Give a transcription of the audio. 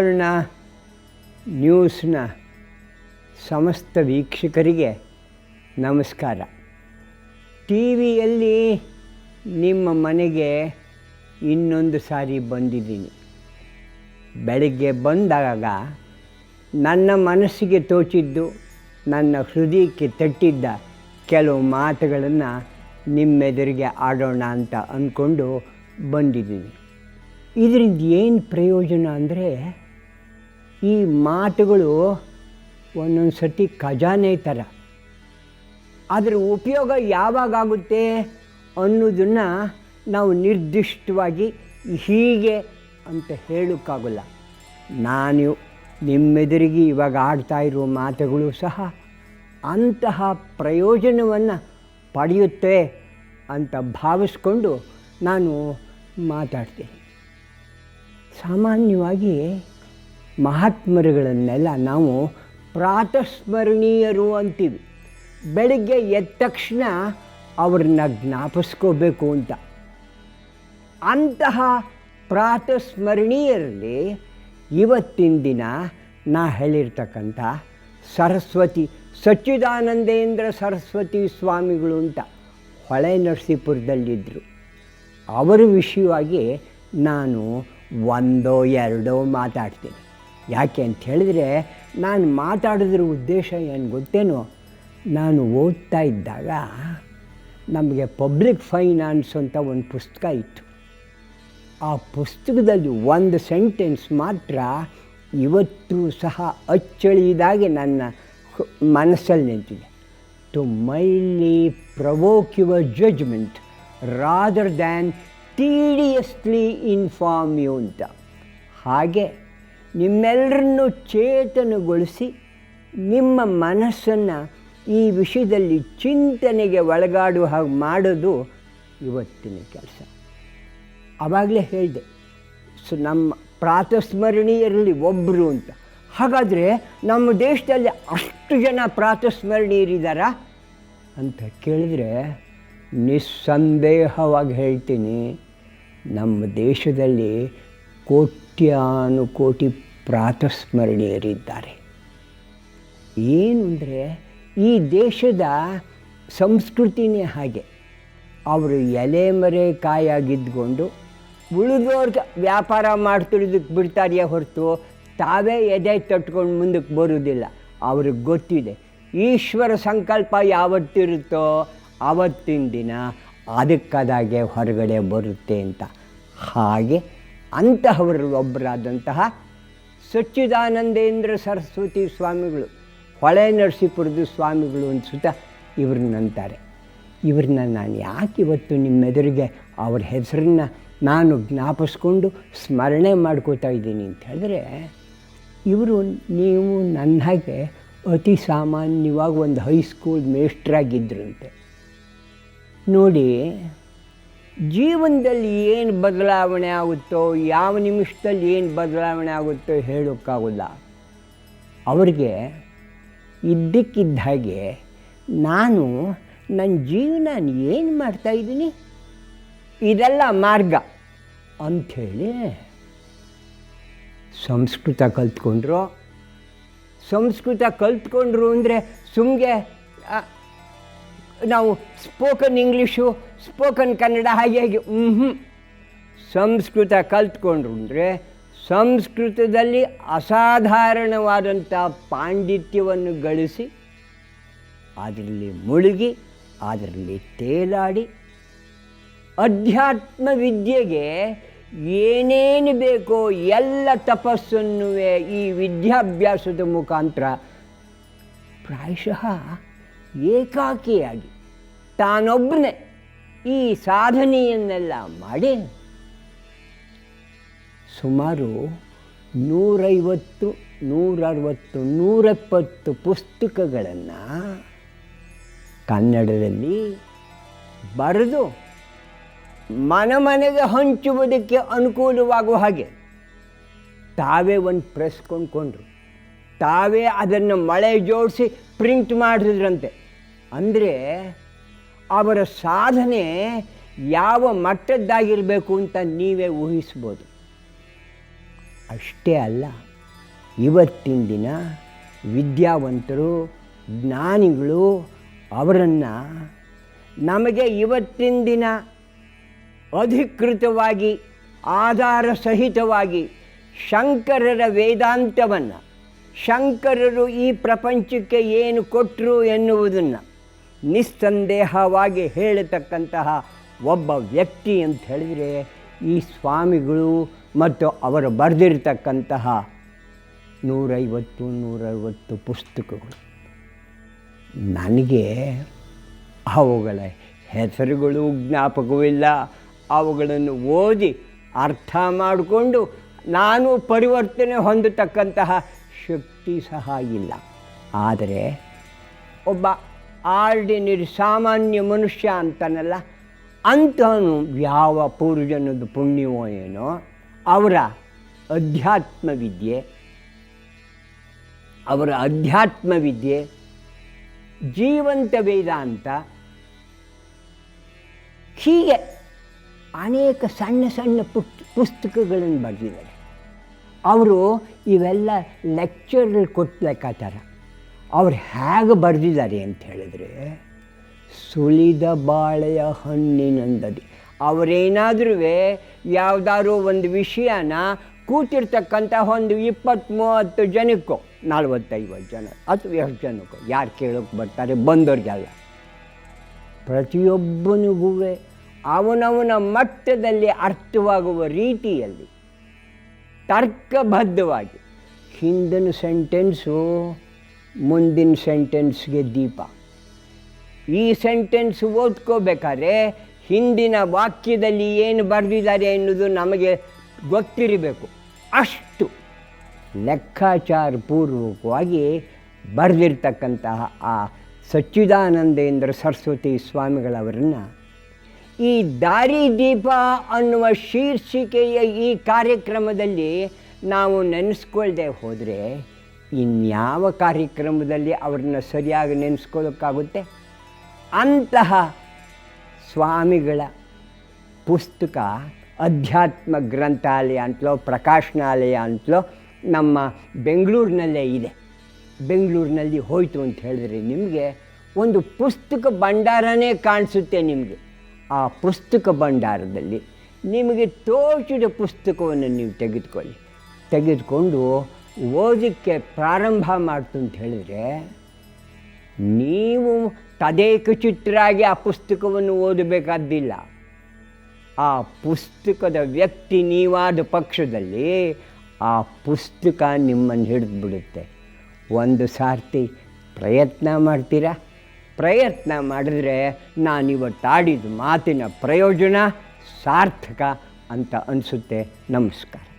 ಸುವರ್ಣ ನ್ಯೂಸ್ನ ಸಮಸ್ತ ವೀಕ್ಷಕರಿಗೆ ನಮಸ್ಕಾರ. ಟಿ ವಿಯಲ್ಲಿ ನಿಮ್ಮ ಮನೆಗೆ ಇನ್ನೊಂದು ಸಾರಿ ಬಂದಿದ್ದೀನಿ. ಬೆಳಗ್ಗೆ ಬಂದಾಗ ನನ್ನ ಮನಸ್ಸಿಗೆ ತೋಚಿದ್ದು, ನನ್ನ ಹೃದಯಕ್ಕೆ ತಟ್ಟಿದ್ದ ಕೆಲವು ಮಾತುಗಳನ್ನು ನಿಮ್ಮೆದುರಿಗೆ ಆಡೋಣ ಅಂತ ಅಂದ್ಕೊಂಡು ಬಂದಿದ್ದೀನಿ. ಇದರಿಂದ ಏನು ಪ್ರಯೋಜನ ಅಂದರೆ ಈ ಮಾತುಗಳು ಒಂದೊಂದು ಸತಿ ಖಜಾನೆ ಥರ ಅದರ ಉಪಯೋಗ ಯಾವಾಗ ಆಗುತ್ತೆ ಅನ್ನೋದನ್ನು ನಾವು ನಿರ್ದಿಷ್ಟವಾಗಿ ಹೀಗೆ ಅಂತ ಹೇಳೋಕ್ಕಾಗಲ್ಲ. ನಾನು ನಿಮ್ಮೆದುರಿಗೆ ಇವಾಗ ಆಡ್ತಾ ಇರುವ ಮಾತುಗಳು ಸಹ ಅಂತಹ ಪ್ರಯೋಜನವನ್ನು ಪಡೆಯುತ್ತೆ ಅಂತ ಭಾವಿಸ್ಕೊಂಡು ನಾನು ಮಾತಾಡ್ತೀನಿ. ಸಾಮಾನ್ಯವಾಗಿ ಮಹಾತ್ಮರುಗಳನ್ನೆಲ್ಲ ನಾವು ಪ್ರಾತಸ್ಮರಣೀಯರು ಅಂತೀವಿ. ಬೆಳಿಗ್ಗೆ ಎದ್ದ ತಕ್ಷಣ ಅವ್ರನ್ನ ಜ್ಞಾಪಿಸ್ಕೋಬೇಕು ಅಂತ. ಅಂತಹ ಪ್ರಾತಸ್ಮರಣೀಯರಲ್ಲಿ ಇವತ್ತಿನ ದಿನ ನಾ ಹೇಳಿರ್ತಕ್ಕಂಥ ಸರಸ್ವತಿ ಸಚ್ಚಿದಾನಂದೇಂದ್ರ ಸರಸ್ವತಿ ಸ್ವಾಮಿಗಳು ಅಂತ ಹೊಳೆ ನರಸೀಪುರದಲ್ಲಿದ್ದರು ಅವರ ವಿಷಯವಾಗಿ ನಾನು ಒಂದೋ ಎರಡೋ ಮಾತಾಡ್ತೀನಿ. ಯಾಕೆ ಅಂತ ಹೇಳಿದ್ರೆ ನಾನು ಮಾತಾಡಿದ್ರ ಉದ್ದೇಶ ಏನು ಗೊತ್ತೇನೋ? ನಾನು ಓದ್ತಾ ಇದ್ದಾಗ ನಮಗೆ ಪಬ್ಲಿಕ್ ಫೈನಾನ್ಸ್ ಅಂತ ಒಂದು ಪುಸ್ತಕ ಇತ್ತು. ಆ ಪುಸ್ತಕದಲ್ಲಿ ಒಂದು ಸೆಂಟೆನ್ಸ್ ಮಾತ್ರ ಇವತ್ತು ಸಹ ಅಚ್ಚಳಿದಾಗೆ ನನ್ನ ಮನಸ್ಸಲ್ಲಿ ನಿಂತಿದೆ. To mildly provoke your judgement rather than tediously inform you ಅಂತ. ಹಾಗೆ ನಿಮ್ಮೆಲ್ಲರನ್ನು ಚೇತನಗೊಳಿಸಿ ನಿಮ್ಮ ಮನಸ್ಸನ್ನು ಈ ವಿಷಯದಲ್ಲಿ ಚಿಂತನೆಗೆ ಒಳಗಾಡುವ ಹಾಗೆ ಮಾಡೋದು ಇವತ್ತಿನ ಕೆಲಸ. ಆವಾಗಲೇ ಹೇಳಿದೆ, ಸೊ ನಮ್ಮ ಪ್ರಾತಸ್ಮರಣೀಯರಲ್ಲಿ ಒಬ್ಬರು ಅಂತ. ಹಾಗಾದರೆ ನಮ್ಮ ದೇಶದಲ್ಲಿ ಅಷ್ಟು ಜನ ಪ್ರಾತಸ್ಮರಣೀಯರಿದ್ದಾರಾ ಅಂತ ಕೇಳಿದ್ರೆ ನಿಸ್ಸಂದೇಹವಾಗಿ ಹೇಳ್ತೀನಿ, ನಮ್ಮ ದೇಶದಲ್ಲಿ ಕೋಟ್ಯಾನುಕೋಟಿ ಪ್ರಾತಸ್ಮರಣೀಯರಿದ್ದಾರೆ. ಏನು ಅಂದರೆ, ಈ ದೇಶದ ಸಂಸ್ಕೃತಿನೇ ಹಾಗೆ. ಅವರು ಎಲೆ ಮರೆ ಕಾಯಾಗಿದ್ದುಕೊಂಡು ಉಳಿದವ್ರಿಗೆ ವ್ಯಾಪಾರ ಮಾಡ್ತಿರೋದಕ್ಕೆ ಬಿಡ್ತಾರೆಯೇ ಹೊರತು ತಾವೇ ಎದೆ ತಟ್ಕೊಂಡು ಮುಂದಕ್ಕೆ ಬರೋದಿಲ್ಲ ಅವ್ರಿಗೆ ಗೊತ್ತಿದೆ, ಈಶ್ವರ ಸಂಕಲ್ಪ ಯಾವತ್ತಿರುತ್ತೋ ಆವತ್ತಿನ ದಿನ ಅದಕ್ಕದಾಗೆ ಹೊರಗಡೆ ಬರುತ್ತೆ ಅಂತ. ಹಾಗೆ ಅಂತಹವರು ಒಬ್ಬರಾದಂತಹ ಸಚ್ಚಿದಾನಂದೇಂದ್ರ ಸರಸ್ವತಿ ಸ್ವಾಮಿಗಳು, ಹೊಳೆ ನರಸೀಪುರದ ಸ್ವಾಮಿಗಳು ಅನ್ಸುತ್ತ ಇವ್ರನ್ನಂತಾರೆ ಇವ್ರನ್ನ ನಾನು ಯಾಕೆ ಇವತ್ತು ನಿಮ್ಮೆದುರಿಗೆ ಅವ್ರ ಹೆಸರನ್ನು ನಾನು ಜ್ಞಾಪಿಸ್ಕೊಂಡು ಸ್ಮರಣೆ ಮಾಡ್ಕೋತಾ ಇದ್ದೀನಿ ಅಂತ ಹೇಳಿದ್ರೆ, ಇವರು ನೀವು ನನ್ನ ಹಾಗೆ ಅತಿ ಸಾಮಾನ್ಯವಾಗಿ ಒಂದು ಹೈಸ್ಕೂಲ್ ಮೇಸ್ಟ್ರಾಗಿದ್ದರಂತೆ ನೋಡಿ ಜೀವನದಲ್ಲಿ ಏನು ಬದಲಾವಣೆ ಆಗುತ್ತೋ, ಯಾವ ನಿಮಿಷದಲ್ಲಿ ಏನು ಬದಲಾವಣೆ ಆಗುತ್ತೋ ಹೇಳೋಕ್ಕಾಗಲ್ಲ. ಅವ್ರಿಗೆ ಇದ್ದಕ್ಕಿದ್ದ ಹಾಗೆ ನಾನು ನನ್ನ ಜೀವನ ಏನು ಮಾಡ್ತಾಯಿದ್ದೀನಿ ಇದೆಲ್ಲ ಮಾರ್ಗ ಅಂಥೇಳಿ ಸಂಸ್ಕೃತ ಕಲ್ತ್ಕೊಂಡ್ರು. ಸಂಸ್ಕೃತ ಕಲ್ತ್ಕೊಂಡ್ರು ಅಂದರೆ ಸುಮ್ಮನೆ ನಾವು ಸ್ಪೋಕನ್ ಇಂಗ್ಲೀಷು ಸ್ಪೋಕನ್ ಕನ್ನಡ ಹಾಗೆ ಹಾಗೆ ಹ್ಞೂ ಸಂಸ್ಕೃತ ಕಲ್ತ್ಕೊಂಡ್ರು ಅಂದರೆ ಸಂಸ್ಕೃತದಲ್ಲಿ ಅಸಾಧಾರಣವಾದಂಥ ಪಾಂಡಿತ್ಯವನ್ನು ಗಳಿಸಿ ಅದರಲ್ಲಿ ಮುಳುಗಿ ಅದರಲ್ಲಿ ತೇಲಾಡಿ, ಅಧ್ಯಾತ್ಮ ವಿದ್ಯೆಗೆ ಏನೇನು ಬೇಕೋ ಎಲ್ಲ ತಪಸ್ಸನ್ನು ಈ ವಿದ್ಯಾಭ್ಯಾಸದ ಮುಖಾಂತರ. ಪ್ರಾಯಶಃ ಏಕಾಕಿಯಾಗಿ ತಾನೊಬ್ಬನೇ ಈ ಸಾಧನೆಯನ್ನೆಲ್ಲ ಮಾಡಿ ಸುಮಾರು ನೂರೈವತ್ತು, ನೂರರವತ್ತು, ನೂರೆಪ್ಪತ್ತು ಪುಸ್ತಕಗಳನ್ನು ಕನ್ನಡದಲ್ಲಿ ಬರೆದು ಮನಮನೆಗೆ ಹಂಚುವುದಕ್ಕೆ ಅನುಕೂಲವಾಗುವ ಹಾಗೆ ತಾವೇ ಒಂದು ಪ್ರೆಸ್ ಕೊಂಡ್ಕೊಂಡ್ರು. ತಾವೇ ಅದನ್ನು ಮಳೆ ಜೋಡಿಸಿ ಪ್ರಿಂಟ್ ಮಾಡಿದ್ರಂತೆ. ಅಂದರೆ ಅವರ ಸಾಧನೆ ಯಾವ ಮಟ್ಟದ್ದಾಗಿರಬೇಕು ಅಂತ ನೀವೇ ಊಹಿಸ್ಬೋದು. ಅಷ್ಟೇ ಅಲ್ಲ, ಇವತ್ತಿನ ದಿನ ವಿದ್ಯಾವಂತರು, ಜ್ಞಾನಿಗಳು ಅವರನ್ನು ನಮಗೆ ಇವತ್ತಿನ ದಿನ ಅಧಿಕೃತವಾಗಿ ಆಧಾರ ಸಹಿತವಾಗಿ ಶಂಕರರ ವೇದಾಂತವನ್ನು, ಶಂಕರರು ಈ ಪ್ರಪಂಚಕ್ಕೆ ಏನು ಕೊಟ್ಟರು ಎನ್ನುವುದನ್ನು ನಿಸ್ಸಂದೇಹವಾಗಿ ಹೇಳತಕ್ಕಂತಹ ಒಬ್ಬ ವ್ಯಕ್ತಿ ಅಂತ ಹೇಳಿದರೆ ಈ ಸ್ವಾಮಿಗಳು ಮತ್ತು ಅವರು ಬರೆದಿರ್ತಕ್ಕಂತಹ ನೂರೈವತ್ತು ನೂರೈವತ್ತು ಪುಸ್ತಕಗಳು. ನನಗೆ ಅವುಗಳ ಹೆಸರುಗಳು ಜ್ಞಾಪಕವಿಲ್ಲ ಅವುಗಳನ್ನು ಓದಿ ಅರ್ಥ ಮಾಡಿಕೊಂಡು ನಾನು ಪರಿವರ್ತನೆ ಹೊಂದತಕ್ಕಂತಹ ಶಕ್ತಿ ಸಹ ಇಲ್ಲ. ಆದರೆ ಒಬ್ಬ ಆರ್ಡಿನರಿ ಸಾಮಾನ್ಯ ಮನುಷ್ಯ ಅಂತಾನಲ್ಲ, ಅಂತವನು ಯಾವ ಪೂರ್ವಜನದ ಪುಣ್ಯವೋ ಏನೋ, ಅವರ ಅಧ್ಯಾತ್ಮ ವಿದ್ಯೆ ಅವರ ಅಧ್ಯಾತ್ಮ ವಿದ್ಯೆ ಜೀವಂತ ವೇದಾಂತ, ಹೀಗೆ ಅನೇಕ ಸಣ್ಣ ಸಣ್ಣ ಪುಟ್, ಪುಸ್ತಕಗಳನ್ನು ಬರೆದಿದ್ದಾರೆ. ಅವರು ಇವೆಲ್ಲ ಲೆಕ್ಚರ್ ಕೊಟ್ಟ ಲೆಕ್ಕಾಚಾರ. ಅವ್ರು ಹೇಗೆ ಬರೆದಿದ್ದಾರೆ ಅಂತ ಹೇಳಿದ್ರೆ ಸುಳಿದ ಬಾಳೆಯ ಹಣ್ಣಿನಂದದಿ. ಅವರೇನಾದ್ರೂ ಯಾವುದಾದ್ರೂ ಒಂದು ವಿಷಯನ ಕೂತಿರ್ತಕ್ಕಂಥ ಒಂದು ಇಪ್ಪತ್ತು ಮೂವತ್ತು ಜನಕ್ಕೋ, ನಲ್ವತ್ತೈವತ್ತು ಜನ ಅಥವಾ ಎಷ್ಟು ಜನಕ್ಕೋ, ಯಾರು ಕೇಳೋಕ್ಕೆ ಬರ್ತಾರೆ ಬಂದವ್ರಿಗೆಲ್ಲ ಪ್ರತಿಯೊಬ್ಬನಿಗೂ ಅವನವನ ಮಟ್ಟದಲ್ಲಿ ಅರ್ಥವಾಗುವ ರೀತಿಯಲ್ಲಿ, ತರ್ಕಬದ್ಧವಾಗಿ, ಹಿಂದಿನ ಸೆಂಟೆನ್ಸು ಮುಂದಿನ ಸೆಂಟೆನ್ಸ್ಗೆ ದೀಪ. ಈ ಸೆಂಟೆನ್ಸ್ ಓದ್ಕೋಬೇಕಾದ್ರೆ ಹಿಂದಿನ ವಾಕ್ಯದಲ್ಲಿ ಏನು ಬರೆದಿದ್ದಾರೆ ಎನ್ನುವುದು ನಮಗೆ ಗೊತ್ತಿರಬೇಕು. ಅಷ್ಟು ಲೆಕ್ಕಾಚಾರ ಪೂರ್ವಕವಾಗಿ ಬರೆದಿರ್ತಕ್ಕಂತಹ ಆ ಸಚ್ಚಿದಾನಂದೇಂದ್ರ ಸರಸ್ವತಿ ಸ್ವಾಮಿಗಳವರನ್ನು ಈ ದಾರಿದೀಪ ಅನ್ನುವ ಶೀರ್ಷಿಕೆಯ ಈ ಕಾರ್ಯಕ್ರಮದಲ್ಲಿ ನಾವು ನೆನೆಸ್ಕೊಳ್ದೆ ಹೋದರೆ ಇನ್ಯಾವ ಕಾರ್ಯಕ್ರಮದಲ್ಲಿ ಅವ್ರನ್ನ ಸರಿಯಾಗಿ ನೆನೆಸ್ಕೊಳ್ಳೋಕ್ಕಾಗುತ್ತೆ? ಅಂತಹ ಸ್ವಾಮಿಗಳ ಪುಸ್ತಕ ಅಧ್ಯಾತ್ಮ ಗ್ರಂಥಾಲಯ ಅಂತಲೋ, ಪ್ರಕಾಶನಾಲಯ ಅಂತಲೋ, ನಮ್ಮ ಬೆಂಗಳೂರಿನಲ್ಲೇ ಇದೆ. ಬೆಂಗಳೂರಿನಲ್ಲಿ ಹೋಯಿತು ಅಂತ ಹೇಳಿದ್ರೆ ನಿಮಗೆ ಒಂದು ಪುಸ್ತಕ ಭಂಡಾರನೇ ಕಾಣಿಸುತ್ತೆ ನಿಮಗೆ. ಆ ಪುಸ್ತಕ ಭಂಡಾರದಲ್ಲಿ ನಿಮಗೆ ತೋಚಿದ ಪುಸ್ತಕವನ್ನು ನೀವು ತೆಗೆದುಕೊಳ್ಳಿ. ತೆಗೆದುಕೊಂಡು ಓದಕ್ಕೆ ಪ್ರಾರಂಭ ಮಾಡ್ತು ಅಂತ ಹೇಳಿದರೆ, ನೀವು ತದೇಕಚಿತ್ತರಾಗಿ ಆ ಪುಸ್ತಕವನ್ನು ಓದಬೇಕಾದ್ದಿಲ್ಲ. ಆ ಪುಸ್ತಕದ ವ್ಯಕ್ತಿ ನೀವಾದ ಪಕ್ಷದಲ್ಲಿ ಆ ಪುಸ್ತಕ ನಿಮ್ಮನ್ನು ಹಿಡಿದು ಬಿಡುತ್ತೆ ಒಂದು ಸಾರ್ತಿ ಪ್ರಯತ್ನ ಮಾಡ್ತೀರಾ? ಪ್ರಯತ್ನ ಮಾಡಿದ್ರೆ ನಾನು ಆಡಿದ ಮಾತಿನ ಪ್ರಯೋಜನ ಸಾರ್ಥಕ ಅಂತ ಅನಿಸುತ್ತೆ. ನಮಸ್ಕಾರ.